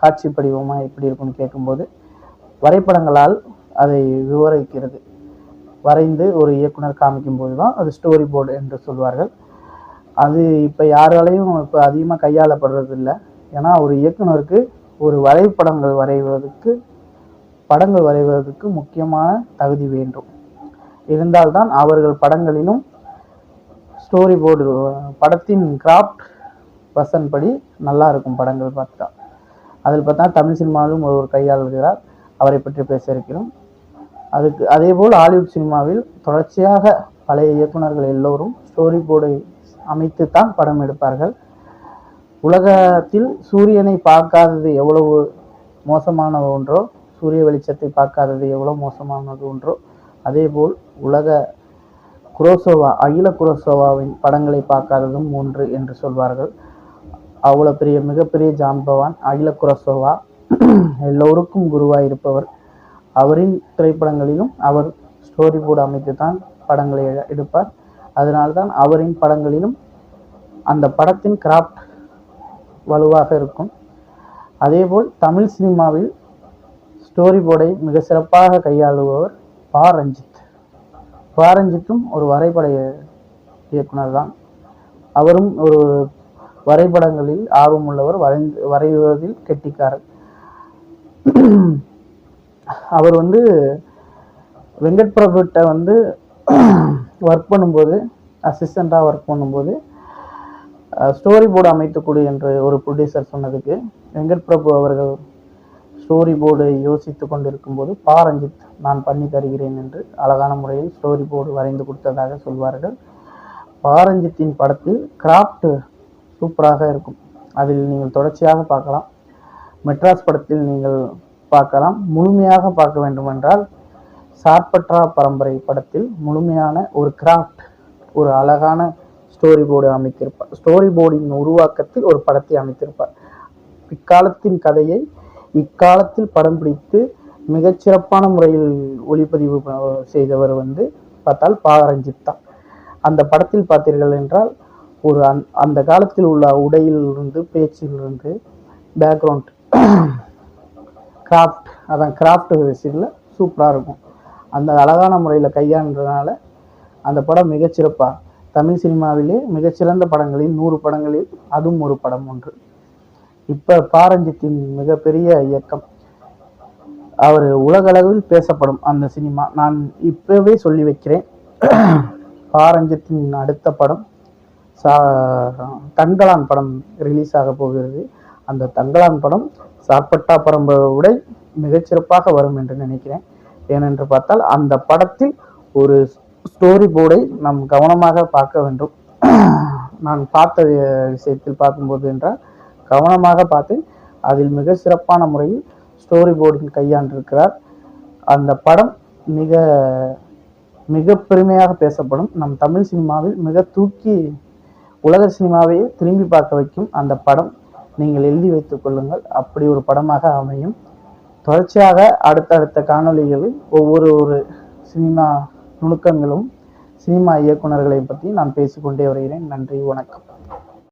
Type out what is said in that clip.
காட்சி படிவமாக எப்படி இருக்கும்னு கேட்கும்போது வரைபடங்களால் அதை விவரிக்கிறது. வரைந்து ஒரு இயக்குனர் காமிக்கும்போது தான் அது ஸ்டோரி போர்டு என்று சொல்வார்கள். அது இப்போ யாராலையும் இப்போ அதிகமாக கையாளப்படுறது இல்லை. ஏன்னா ஒரு இயக்குனருக்கு ஒரு வரைபடங்கள் வரைவதற்கு படங்கள் வரைவதற்கு முக்கியமான தகுதி வேண்டும். இருந்தால்தான் அவர்கள் படங்களிலும் ஸ்டோரி போர்டு படத்தின் கிராஃப்ட் வசன் படி நல்லா இருக்கும் படங்கள் பார்த்தா அதில் பார்த்தா தமிழ் சினிமாவிலும் ஒருவர் கையாளுகிறார் அவரை பற்றி பேச இருக்கிறோம். அதுக்கு அதேபோல் ஹாலிவுட் சினிமாவில் தொடர்ச்சியாக பழைய இயக்குனர்கள் எல்லோரும் ஸ்டோரி போர்டை அமைத்து தான் படம் எடுப்பார்கள். உலகத்தில் சூரியனை பார்க்காதது எவ்வளவு மோசமான ஒன்றோ சூரிய வெளிச்சத்தை பார்க்காதது எவ்வளோ மோசமானது ஒன்றோ அதேபோல் உலக குரோசோவா அகில குரோசோவாவின் படங்களை பார்க்காததும் ஒன்று என்று சொல்வார்கள். அவ்வளோ பெரிய மிகப்பெரிய ஜாம்பவான் அகில குரசோவா எல்லோருக்கும் குருவாக இருப்பவர். அவரின் திரைப்படங்களிலும் அவர் ஸ்டோரி போர்டு அமைத்து தான் படங்களை எடுப்பார். எடுப்பார் அதனால்தான் அவரின் படங்களிலும் அந்த படத்தின் கிராஃப்ட் வலுவாக இருக்கும். அதேபோல் தமிழ் சினிமாவில் ஸ்டோரி போர்டை மிக சிறப்பாக கையாளுபவர் பா. ரஞ்சித். பா. ரஞ்சித்தும் ஒரு வரைபட இயக்குனர் தான். அவரும் ஒரு வரைபடங்களில் ஆர்வமுள்ளவர் வரைந்து வரைவதில் கெட்டிக்காரர். அவர் வந்து வெங்கட் பிரபுட்ட வந்து ஒர்க் பண்ணும்போது அசிஸ்டண்ட்டாக ஒர்க் பண்ணும்போது ஸ்டோரி போர்டு அமைத்துக்கொடு என்று ஒரு ப்ரொடியூசர் சொன்னதுக்கு வெங்கட் பிரபு அவர்கள் ஸ்டோரி போர்டு யோசித்து கொண்டிருக்கும்போது பா ரஞ்சித் நான் பண்ணி தருகிறேன் என்று அழகான முறையில் ஸ்டோரி போர்டு வரைந்து கொடுத்ததாக சொல்வார்கள். பாரஞ்சித்தின் படத்தில் கிராஃப்ட் சூப்பராக இருக்கும். அதில் நீங்கள் தொடர்ச்சியாக பார்க்கலாம். மெட்ராஸ் படத்தில் நீங்கள் பார்க்கலாம். முழுமையாக பார்க்க வேண்டுமென்றால் சார்பற்றா பரம்பரை படத்தில் முழுமையான ஒரு கிராஃப்ட் ஒரு அழகான ஸ்டோரி போர்டு அமைத்திருப்பார். ஸ்டோரி போர்டின் உருவாக்கத்தில் ஒரு படத்தை அமைத்திருப்பார். இக்காலத்தின் கதையை இக்காலத்தில் படம் பிடித்து மிகச்சிறப்பான முறையில் ஒளிப்பதிவு செய்தவர் வந்து பார்த்தால் பா. ரஞ்சித் தான். அந்த படத்தில் பார்த்தீர்கள் என்றால் ஒரு அந் அந்த காலத்தில் உள்ள உடையிலிருந்து பேச்சிலிருந்து பேக்ரவுண்ட் கிராஃப்ட் அதான் கிராஃப்ட் விஷயத்தில் சூப்பராக இருக்கும். அந்த அழகான முறையில் கையாண்டதுனால அந்த படம் மிகச்சிறப்பாக தமிழ் சினிமாவிலே மிகச்சிறந்த படங்களில் நூறு படங்களில் அதுவும் ஒரு படம் ஒன்று. இப்போ பாரஞ்சித்தின் மிகப்பெரிய இயக்கம். அவர் உலகளவில் பேசப்படும் அந்த சினிமா. நான் இப்போவே சொல்லி வைக்கிறேன். பாரஞ்சித்தின் அடுத்த படம் சா தங்களான் படம் ரிலீஸ் ஆக போகிறது. அந்த தங்களான் படம் சாப்பட்டா பரம்பரை உடை மிகச்சிறப்பாக வரும் என்று நினைக்கிறேன். ஏனென்று பார்த்தால் அந்த படத்தில் ஒரு ஸ்டோரி போர்டை நாம் கவனமாக பார்க்க வேண்டும். நான் பார்த்த விஷயத்தில் பார்க்கும்போது என்றால் கவனமாக பார்த்தேன். அதில் மிக சிறப்பான முறையில் ஸ்டோரி போர்டில் கையாண்டிருக்கிறார். அந்த படம் மிக மிக பெருமையாக பேசப்படும். நம் தமிழ் சினிமாவில் மிக தூக்கி உலக சினிமாவையே திரும்பி பார்க்க வைக்கும் அந்த படம் நீங்கள் எழுதி வைத்துக் கொள்ளுங்கள். அப்படி ஒரு படமாக அமையும். தொடர்ச்சியாக அடுத்தடுத்த காணொளிகளில் ஒவ்வொரு ஒரு சினிமா நுணுக்கங்களும் சினிமா இயக்குனர்களை பற்றி நான் பேசிக்கொண்டே வருகிறேன். நன்றி வணக்கம்.